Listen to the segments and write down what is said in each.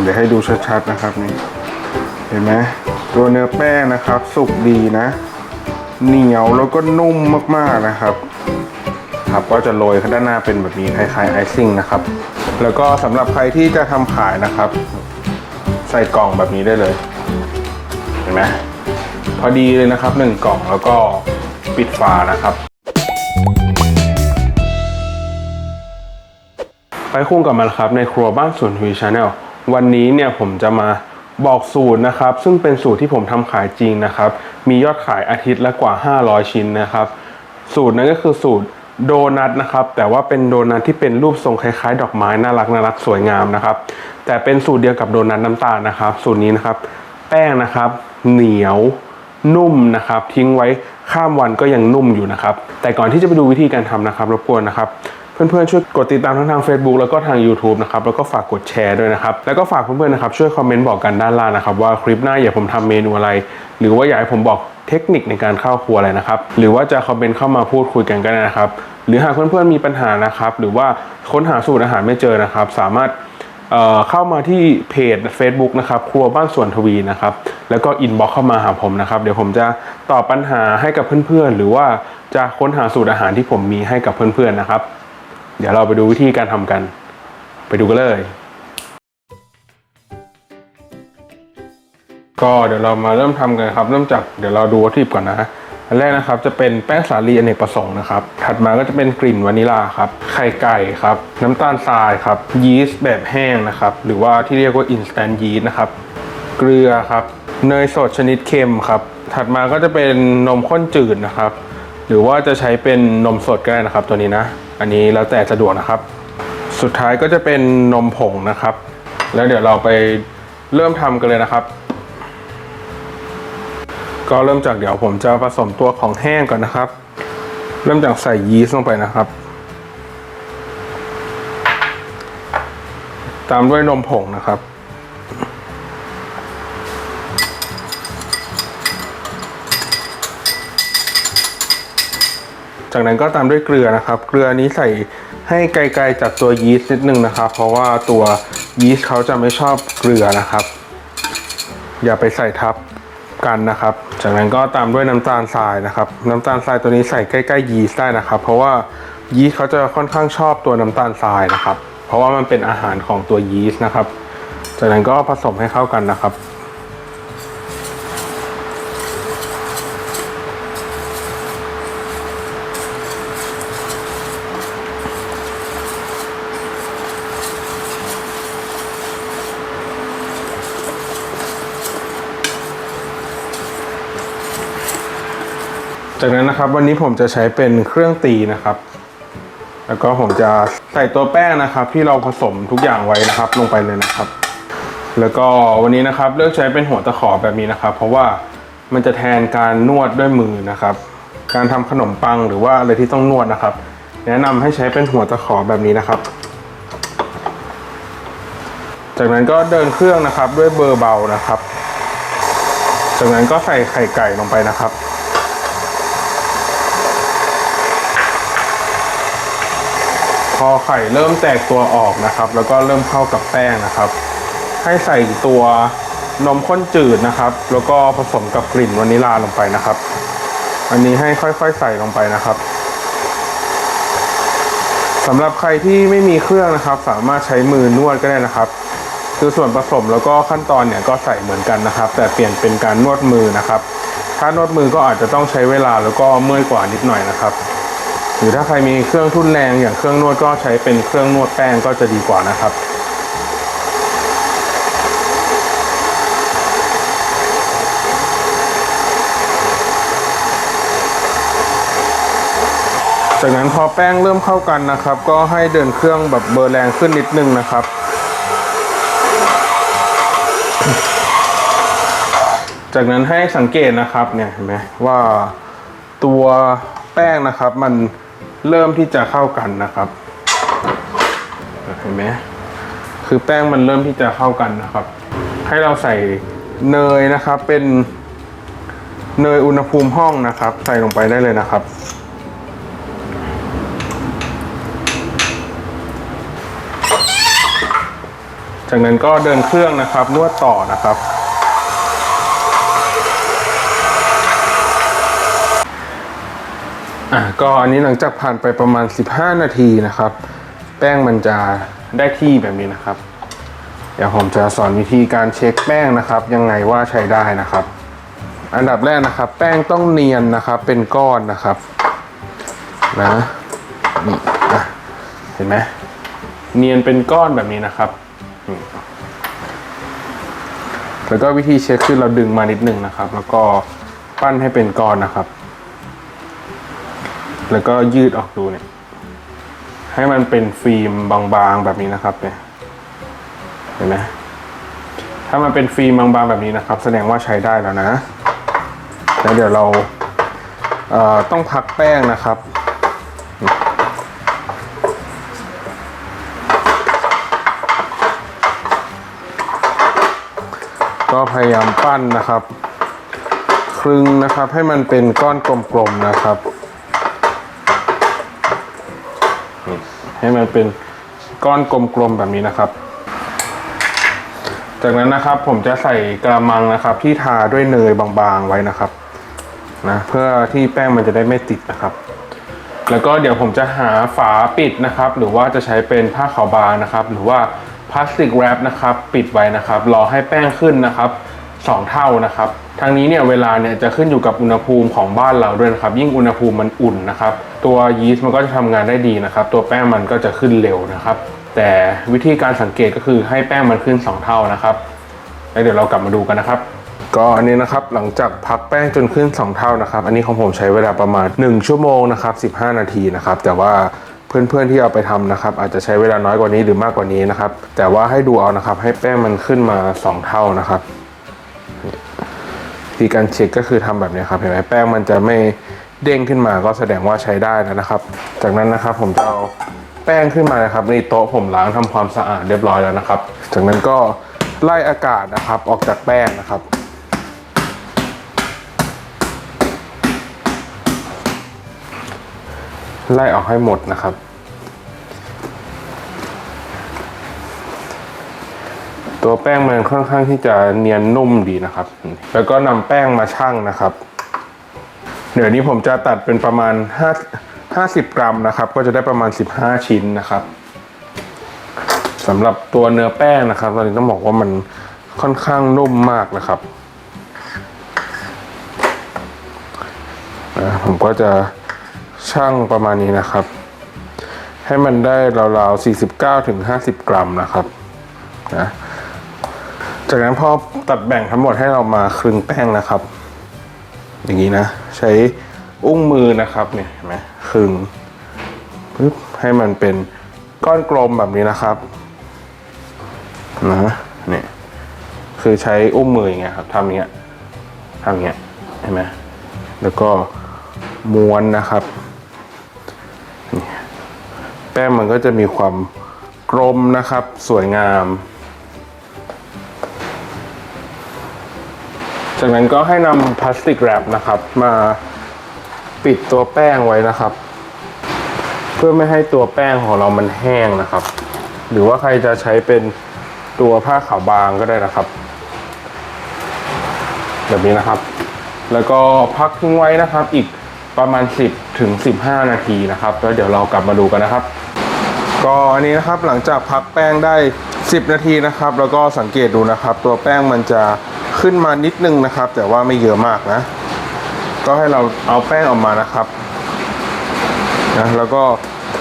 เดี๋ยวให้ดูชัดๆนะครับนี่เห็นไหมตัวเนื้อแป้งนะครับ สุกดีนะ เหนียวแล้วก็นุ่มมากๆนะครับ ครับก็จะโรยด้านหน้าเป็นแบบนี้คล้ายๆไอซิ่งนะครับ แล้วก็สำหรับใครที่จะทำขายนะครับ ใส่กล่องแบบนี้ได้เลย เห็นไหมพอดีเลยนะครับหนึ่งกล่องแล้วก็ปิดฝานะครับไปคุ้งกับมันครับในครัวบ้านสวนทวีชาแนล วันนี้เนี่ยผมจะมาบอกสูตรนะครับ ซึ่งเป็นสูตรที่ผมทำขายจริงนะครับ มียอดขายอาทิตย์ละกว่า 500 ชิ้นนะครับ สูตรนั้นก็คือสูตรโดนัทนะครับ แต่ว่าเป็นโดนัทที่เป็นรูปทรงคล้ายๆ ดอกไม้น่ารักน่ารักสวยงามนะครับ แต่เป็นสูตรเดียวกับโดนัทน้ำตาลนะครับ สูตรนี้นะครับ แป้งนะครับ เหนียวนุ่มนะครับ ทิ้งไว้ข้ามวันก็ยังนุ่มอยู่นะครับ แต่ก่อนที่จะไปดูวิธีการทำนะครับ รบกวนนะครับ เพื่อนๆช่วยกดติดตามทั้งทาง Facebook แล้วก็ทาง YouTube นะครับแล้วก็ฝากกดแชร์ด้วยนะครับแล้วก็ฝากเพื่อนๆนะครับช่วยคอมเมนต์บอกกันด้านล่างนะครับว่าคลิปหน้าอยากผมทำเมนูอะไร หรือว่าอยากให้ผมบอกเทคนิคในการเข้าครัวอะไรนะครับหรือว่าจะคอมเมนต์เข้ามาพูดคุยกันก็ได้นะครับหรือหากเพื่อนๆมีปัญหานะครับหรือว่าค้นหาสูตรอาหารไม่เจอนะครับ สามารถเอ่อเข้ามาที่เพจ Facebook นะครับครัวบ้านสวนทวีนะครับแล้วก็อินบ็อกเข้ามาหาผมนะครับ เดี๋ยวผมจะตอบปัญหาให้กับเพื่อนๆ หรือว่าจะค้นหาสูตรอาหารที่ผมมีให้กับเพื่อนๆนะครับ เดี๋ยวเราไปดูวิธีการทำกัน ไปดูกันเลย ก็เดี๋ยวเรามาเริ่มทำกันครับ เริ่มจากเดี๋ยวเราดูวัตถุดิบก่อนนะอันแรกนะครับจะเป็นแป้งสาลีอเนกประสงค์นะครับ ถัดมาก็จะเป็นกลิ่นวานิลาครับ ไข่ไก่ครับ น้ำตาลทรายครับ ยีสต์แบบแห้งนะครับ หรือว่าที่เรียกว่า instant yeast นะครับ เกลือครับ เนยสดชนิดเค็มครับ ถัดมาก็จะเป็นนมข้นจืดนะครับ หรือว่าจะใช้เป็นนมสดก็ได้นะครับตัวนี้นะ อันนี้แล้วแต่สะดวกนะครับ สุดท้ายก็จะเป็นนมผงนะครับ แล้วเดี๋ยวเราไปเริ่มทำกันเลยนะครับ ก็เริ่มจากเดี๋ยวผมจะผสมตัวของแห้งก่อนนะครับ เริ่มจากใส่ยีสต์ลงไปนะครับ ตามด้วยนมผงนะครับ จากนั้นก็ตามด้วยเกลือนะครับ เกลือนี้ใส่ให้ไกลๆจากตัวยีสต์นิดนึงนะครับ เพราะว่าตัวยีสต์เขาจะไม่ชอบเกลือนะครับ อย่าไปใส่ทับกันนะครับ จากนั้นก็ตามด้วยน้ำตาลทรายนะครับ น้ำตาลทรายตัวนี้ใส่ใกล้ๆยีสต์ได้นะครับ เพราะว่ายีสต์เขาจะค่อนข้างชอบตัวน้ำตาลทรายนะครับ เพราะว่ามันเป็นอาหารของตัวยีสต์นะครับ จากนั้นก็ผสมให้เข้ากันนะครับ จากนั้นนะครับวันนี้ผมจะใช้เป็นเครื่องตีนะครับ แล้วก็ผมจะใส่ตัวแป้งนะครับ ที่เราผสมทุกอย่างไว้นะครับ ลงไปเลยนะครับ แล้วก็วันนี้นะครับเลือกใช้เป็นหัวตะขอแบบนี้นะครับ เพราะว่ามันจะแทนการนวดด้วยมือนะครับ การทำขนมปังหรือว่าอะไรที่ต้องนวดนะครับ แนะนำให้ใช้เป็นหัวตะขอแบบนี้นะครับ จากนั้นก็เดินเครื่องนะครับด้วยเบอร์เบานะครับ จากนั้นก็ใส่ไข่ไก่ลงไปนะครับ อไข่เริ่มแตกตัวออกนะครับ แล้วก็เริ่มเข้ากับแป้งนะครับ ให้ใส่ตัวนมข้นจืดนะครับ แล้วก็ผสมกับกลิ่นวานิลาลงไปนะครับ อันนี้ให้ค่อยๆใส่ลงไปนะครับสำหรับใครที่ไม่มีเครื่องนะครับ สามารถใช้มือนวดก็ได้นะครับ คือส่วนผสมแล้วก็ขั้นตอนเนี่ยก็ใส่เหมือนกันนะครับ แต่เปลี่ยนเป็นการนวดมือนะครับ ถ้านวดมือก็อาจจะต้องใช้เวลาแล้วก็เมื่อยกว่านิดหน่อยนะครับ รือถ้าใครมีเครื่องทุ่นแรงอย่างเครื่องนวดก็ใช้เป็นเครื่องนวดแป้งก็จะดีกว่านะครับจากนั้นพอแป้งเริ่มเข้ากันนะครับ ก็ให้เดินเครื่องแบบเบอร์แรงขึ้นนิดนึงนะครับ จากนั้นให้สังเกตนะครับเนี่ยเห็นไหมว่าตัวแป้งนะครับมัน เริ่มที่จะเข้ากันนะครับเห็นไหมคือแป้งมันเริ่มที่จะเข้ากันนะครับ ให้เราใส่เนยนะครับ เป็นเนยอุณหภูมิห้องนะครับ ใส่ลงไปได้เลยนะครับ จากนั้นก็เดินเครื่องนะครับนวดต่อนะครับ อะก็อันนี้หลังจากผ่านไปประมาณ 15 นาทีนะครับ แป้งมันจะได้ที่แบบนี้นะครับ เดี๋ยวผมจะสอนวิธีการเช็คแป้งนะครับ ยังไงว่าใช้ได้นะครับ อันดับแรกนะครับ แป้งต้องเนียนนะครับเป็นก้อนนะครับนะนี่อะเห็นไหมเนียนเป็นก้อนแบบนี้นะครับแล้วก็วิธีเช็คคือเราดึงมานิดนึงนะครับ แล้วก็ปั้นให้เป็นก้อนนะครับ แล้วก็ยืดออกดูเนี่ย ให้มันเป็นฟิล์มบางๆแบบนี้นะครับเนี่ยเห็นไหมถ้ามันเป็นฟิล์มบางๆแบบนี้นะครับ แสดงว่าใช้ได้แล้วนะ แล้วเดี๋ยวเราเต้องพักแป้งนะครับก็พยายามปั้นนะครับ ครึงนะครับให้มันเป็นก้อนกลมๆนะครับ ให้มันเป็นก้อนกลมๆแบบนี้นะครับ จากนั้นนะครับผมจะใส่กระมังนะครับ ที่ทาด้วยเนยบางๆไว้นะครับนะเพื่อที่แป้งมันจะได้ไม่ติดนะครับ แล้วก็เดี๋ยวผมจะหาฝาปิดนะครับ หรือว่าจะใช้เป็นผ้าขาวบางนะครับ หรือว่าพลาสติกแรปนะครับ ปิดไว้นะครับ รอให้แป้งขึ้นนะครับ สองเท่านะครับทางนี้เนี่ยเวลาเนี่ยจะขึ้นอยู่กับอุณหภูมิของบ้านเราด้วยนะครับ ยิ่งอุณหภูมิมันอุ่นนะครับ ตัวยีสต์มันก็จะทำงานได้ดีนะครับ ตัวแป้งมันก็จะขึ้นเร็วนะครับ แต่วิธีการสังเกตก็คือให้แป้งมันขึ้นสองเท่านะครับแล้วเดี๋ยวเรากลับมาดูกันนะครับ ก็อันนี้นะครับหลังจากพักแป้งจนขึ้น 2 เท่านะครับ อันนี้ของผมใช้เวลาประมาณ 1 ชั่วโมงนะครับ15 นาทีนะครับ แต่ว่าเพื่อนๆที่เอาไปทำนะครับอาจจะใช้เวลาน้อยกว่านี้หรือมากกว่านี้นะครับ แต่ว่าให้ดูเอานะครับให้แป้งมันขึ้นมา 2 เท่านะครับ ธีการเช็คก็คือทำแบบนี้ครับเห็นไหมแป้งมันจะไม่เด้งขึ้นมาก็แสดงว่าใช้ได้แล้วนะครับ จากนั้นนะครับผมจะเอาแป้งขึ้นมานะครับนี่โต๊ะผมล้างทำความสะอาดเรียบร้อยแล้วนะครับ จากนั้นก็ไล่อากาศนะครับออกจากแป้งนะครับไล่ออกให้หมดนะครับ ตัวแป้งมันค่อนข้างที่จะเนียนนุ่มดีนะครับ แล้วก็นำแป้งมาชั่งนะครับ เดี๋ยวนี้ผมจะตัดเป็นประมาณ5 50 กรัมนะครับ ก็จะได้ประมาณ 15 ชิ้นนะครับสำหรับตัวเนื้อแป้งนะครับ ตอนนี้ต้องบอกว่ามันค่อนข้างนุ่มมากนะครับผมก็จะช่างประมาณนี้นะครับ ให้มันได้ราวๆ 49ถึง50 กรัมนะครับนะ จากนั้นพอตัดแบ่งทั้งหมดให้เรามาคลึงแป้งนะครับ อย่างนี้นะ ใช้อุ้งมือนะครับเนี่ยเห็นไหมคลึงปึ๊บให้มันเป็นก้อนกลมแบบนี้นะครับนะเนี่ยคือใช้อุ้งมืออย่างเงี้ยครับทำอย่างเงี้ยทำอย่างเงี้ยเห็นไหมแล้วก็ม้วนนะครับแป้งมันก็จะมีความกลมนะครับ สวยงาม จากนั้นก็ให้นำพลาสติกแรปนะครับ มาปิดตัวแป้งไว้นะครับ เพื่อไม่ให้ตัวแป้งของเรามันแห้งนะครับ หรือว่าใครจะใช้เป็นตัวผ้าขาวบางก็ได้นะครับ แบบนี้นะครับ แล้วก็พักทิ้งไว้นะครับอีกประมาณ 10ถึง15 นาทีนะครับ แล้วเดี๋ยวเรากลับมาดูกันนะครับ ก็อันนี้นะครับหลังจากพักแป้งได้ 10 นาทีนะครับ แล้วก็สังเกตดูนะครับ ตัวแป้งมันจะ ขึ้นมานิดนึงนะครับ แต่ว่าไม่เยอะมากนะ ก็ให้เราเอาแป้งออกมานะครับนะแล้วก็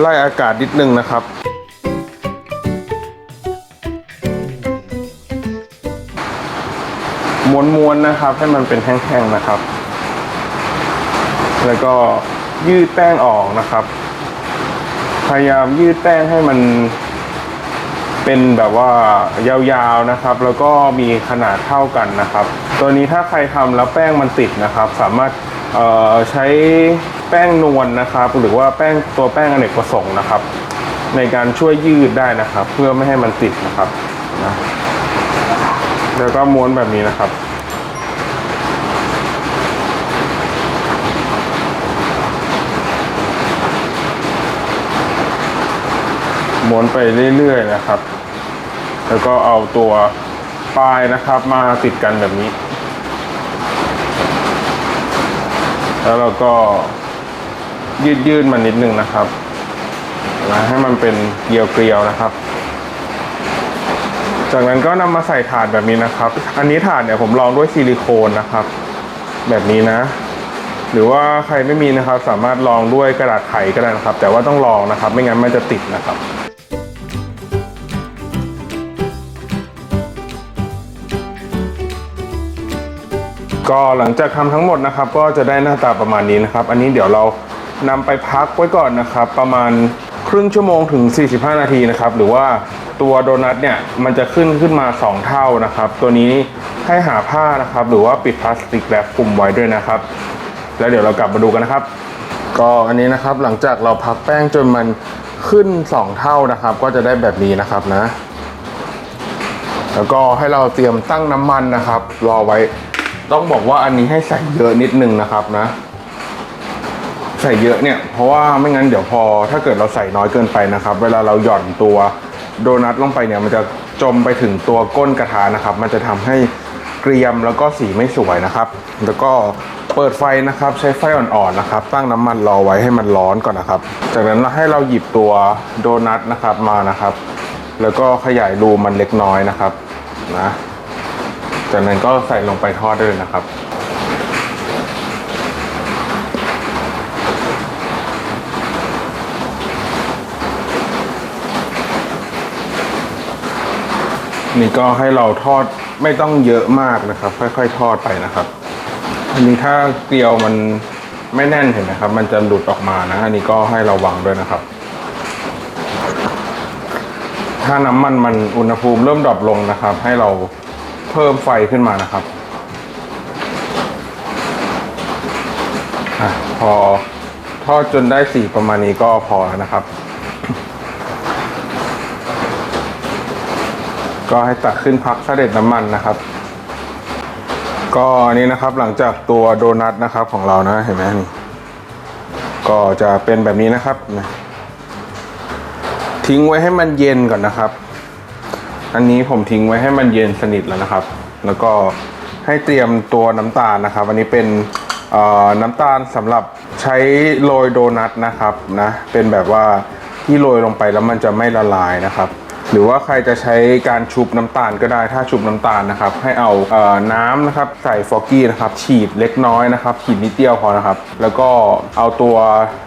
ไล่อากาศนิดนึงนะครับ ม้วนๆนะครับ ให้มันเป็นแห้งๆนะครับ แล้วก็ยืดแป้งออกนะครับ พยายามยืดแป้งให้มัน เป็นแบบว่ายาวๆนะครับ แล้วก็มีขนาดเท่ากันนะครับ ตัวนี้ถ้าใครทำแล้วแป้งมันติดนะครับ สามารถเอ่อใช้แป้งนวลนะครับ หรือว่าแป้งตัวแป้งอเนกประสงค์นะครับ ในการช่วยยืดได้นะครับ เพื่อไม่ให้มันติดนะครับนะแล้วก็ม้วนแบบนี้นะครับ ม้วนไปเรื่อยๆนะครับ แล้วก็เอาตัวปลายนะครับมาติดกันแบบนี้ แล้วเราก็ยืดยืดๆมันนิดนึงนะครับนะให้มันเป็นเกลียวเกลียวๆนะครับ จากนั้นก็นำมาใส่ถาดแบบนี้นะครับ อันนี้ถาดเนี่ยผมลองด้วยซิลิโคนนะครับ แบบนี้นะ หรือว่าใครไม่มีนะครับ สามารถลองด้วยกระดาษไขก็ได้นะครับ แต่ว่าต้องลองนะครับ ไม่งั้นมันจะติดนะครับ ก็หลังจากทำทั้งหมดนะครับ ก็จะได้หน้าตาประมาณนี้นะครับ อันนี้เดี๋ยวเรานำไปพักไว้ก่อนนะครับ ประมาณครึ่งชั่วโมงถึง 45 นาทีนะครับ หรือว่าตัวโดนัทเนี่ยมันจะขึ้นขึ้นมา 2 เท่านะครับ ตัวนี้ให้หาผ้านะครับ หรือว่าปิดพลาสติกแรปคลุมไว้ด้วยนะครับ แล้วเดี๋ยวเรากลับมาดูกันนะครับ ก็อันนี้นะครับหลังจากเราพักแป้งจนมันขึ้น 2 เท่านะครับ ก็จะได้แบบนี้นะครับนะ แล้วก็ให้เราเตรียมตั้งน้ำมันนะครับ รอไว้ ต้องบอกว่าอันนี้ให้ใส่เยอะนิดนึงนะครับนะ ใส่เยอะเนี่ย เพราะว่าไม่งั้นเดี๋ยวพอถ้าเกิดเราใส่น้อยเกินไปนะครับ เวลาเราหย่อนตัวโดนัทลงไปเนี่ย มันจะจมไปถึงตัวก้นกระทะนะครับ มันจะทำให้เกรียมแล้วก็สีไม่สวยนะครับ แล้วก็เปิดไฟนะครับ ใช้ไฟอ่อนๆนะครับ ตั้งน้ำมันรอไว้ให้มันร้อนก่อนนะครับ จากนั้นเราให้เราหยิบตัวโดนัทนะครับมานะครับ แล้วก็ขยายรูมันเล็กน้อยนะครับนะ จากนั้นก็ใส่ลงไปทอดได้เลยนะครับ นี่ก็ให้เราทอดไม่ต้องเยอะมากนะครับ ค่อย ๆ ทอดไปนะครับ อันนี้ถ้าเกลียวมันไม่แน่นเห็นไหมครับ มันจะหลุดออกมานะ อันนี้ก็ให้ระวังด้วยนะครับ ถ้าน้ำมันมันอุณหภูมิเริ่มดรอปลงนะครับ ให้เรา เพิ่มไฟขึ้นมานะครับอพอทอดจนได้สีประมาณนี้ก็พอแล้วนะครับ ก็ให้ตักขึ้นพักเสด็จน้ำมันนะครับ ก็อันนี้นะครับหลังจากตัวโดนัทนะครับของเรานะเห็นไหมนี่ก็จะเป็นแบบนี้นะครับ ทิ้งไว้ให้มันเย็นก่อนนะครับ อันนี้ผมทิ้งไว้ให้มันเย็นสนิทแล้วนะครับ แล้วก็ให้เตรียมตัวน้ำตาลนะครับ อันนี้เป็นน้ำตาลสำหรับใช้โรยโดนัทนะครับนะเป็นแบบว่าที่โรยลงไปแล้วมันจะไม่ละลายนะครับ หรือว่าใครจะใช้การชุบน้ำตาลก็ได้ถ้าชุบน้ำตาลนะครับ ให้เอาเออน้ำนะครับใส่ฟอกกี้นะครับ ฉีดเล็กน้อยนะครับ ฉีดนิดเดียวพอนะครับ แล้วก็เอาตัว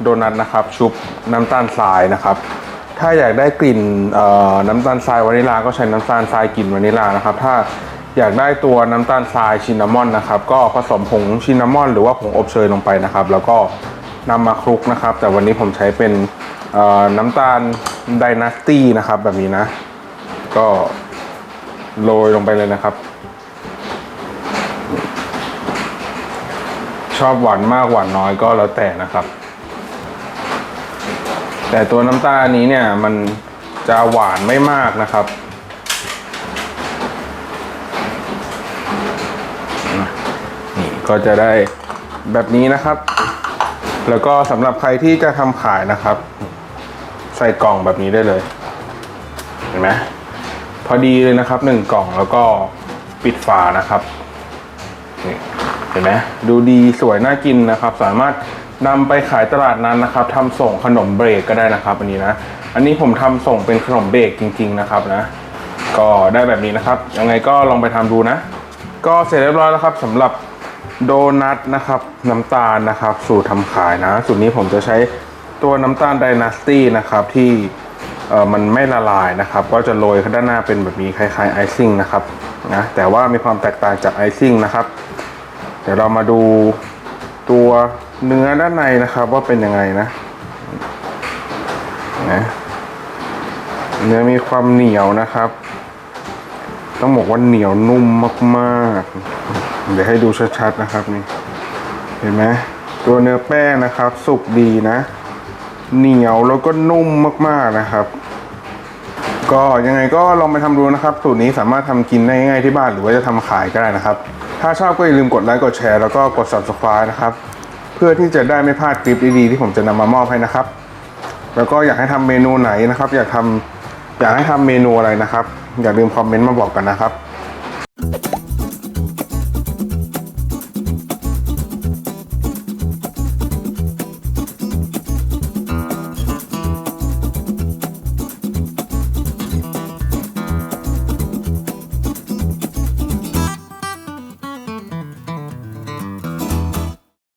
โดนัทนะครับ ชุบน้ำตาลทรายนะครับ ถ้าอยากได้กลิ่นน้ำตาลทรายวานิลาก็ใช้น้ำตาลทรายกลิ่นวานิลานะครับ ถ้าอยากได้ตัวน้ำตาลทรายชินนามอนนะครับ ก็ผสมผงชินนามอน หรือว่าผงอบเชยลงไปนะครับ แล้วก็นำมาคลุกนะครับ แต่วันนี้ผมใช้เป็นน้ำตาลไดนาสตี้นะครับ แบบนี้นะ ก็โรยลงไปเลยนะครับ ชอบหวานมากหวานน้อยก็แล้วแต่นะครับ แต่ตัวน้ำตาลนี้เนี่ยมันจะหวานไม่มากนะครับ นี่ก็จะได้แบบนี้นะครับ แล้วก็สำหรับใครที่จะทำขายนะครับ ใส่กล่องแบบนี้ได้เลย เห็นไหมพอดีเลยนะครับหนึ่งกล่องแล้วก็ปิดฝานะครับนี่เห็นไหมดูดีสวยน่ากินนะครับ สามารถ นำไปขายตลาดนั้นนะครับทำส่งขนมเบรกก็ได้นะครับ อันนี้นะ อันนี้ผมทำส่งเป็นขนมเบรกจริง ๆนะครับนะ ก็ได้แบบนี้นะครับ ยังไงก็ลองไปทำดูนะ ก็เสร็จเรียบร้อยแล้วครับสำหรับโดนัทนะครับ น้ำตาลนะครับ สูตรทำขายนะ สูตรนี้ผมจะใช้ตัวน้ำตาลไดนาสตี้นะครับที่เออมันไม่ละลายนะครับ ก็จะโรยด้านหน้าเป็นแบบนี้คล้ายๆไอซิ่งนะครับนะแต่ว่ามีความแตกต่างจากไอซิ่งนะครับ เดี๋ยวเรามาดูตัว เนื้อด้านในนะครับว่าเป็นยังไงนะนะเนื้อมีความเหนียวนะครับ ต้องบอกว่าเหนียวนุ่มมากๆ เดี๋ยวให้ดูชัดๆนะครับนี่ เห็นไหมตัวเนื้อแป้งนะครับ สุกดีนะ เหนียวแล้วก็นุ่มมากๆนะครับ ก็ยังไงก็ลองไปทำดูนะครับ สูตรนี้สามารถทำกินได้ง่ายๆที่บ้านหรือว่าจะทำขายก็ได้นะครับ ถ้าชอบก็อย่าลืมกดไลค์กดแชร์แล้วก็กด subscribe นะครับ พื่อที่จะได้ไม่พลาดคลิปดีๆที่ผมจะนำมามอบให้นะครับ แล้วก็อยากให้ทำเมนูไหนนะครับ อยากทำอยากให้ทำเมนูอะไรนะครับ อย่าลืมคอมเมนต์มาบอกกันนะครับ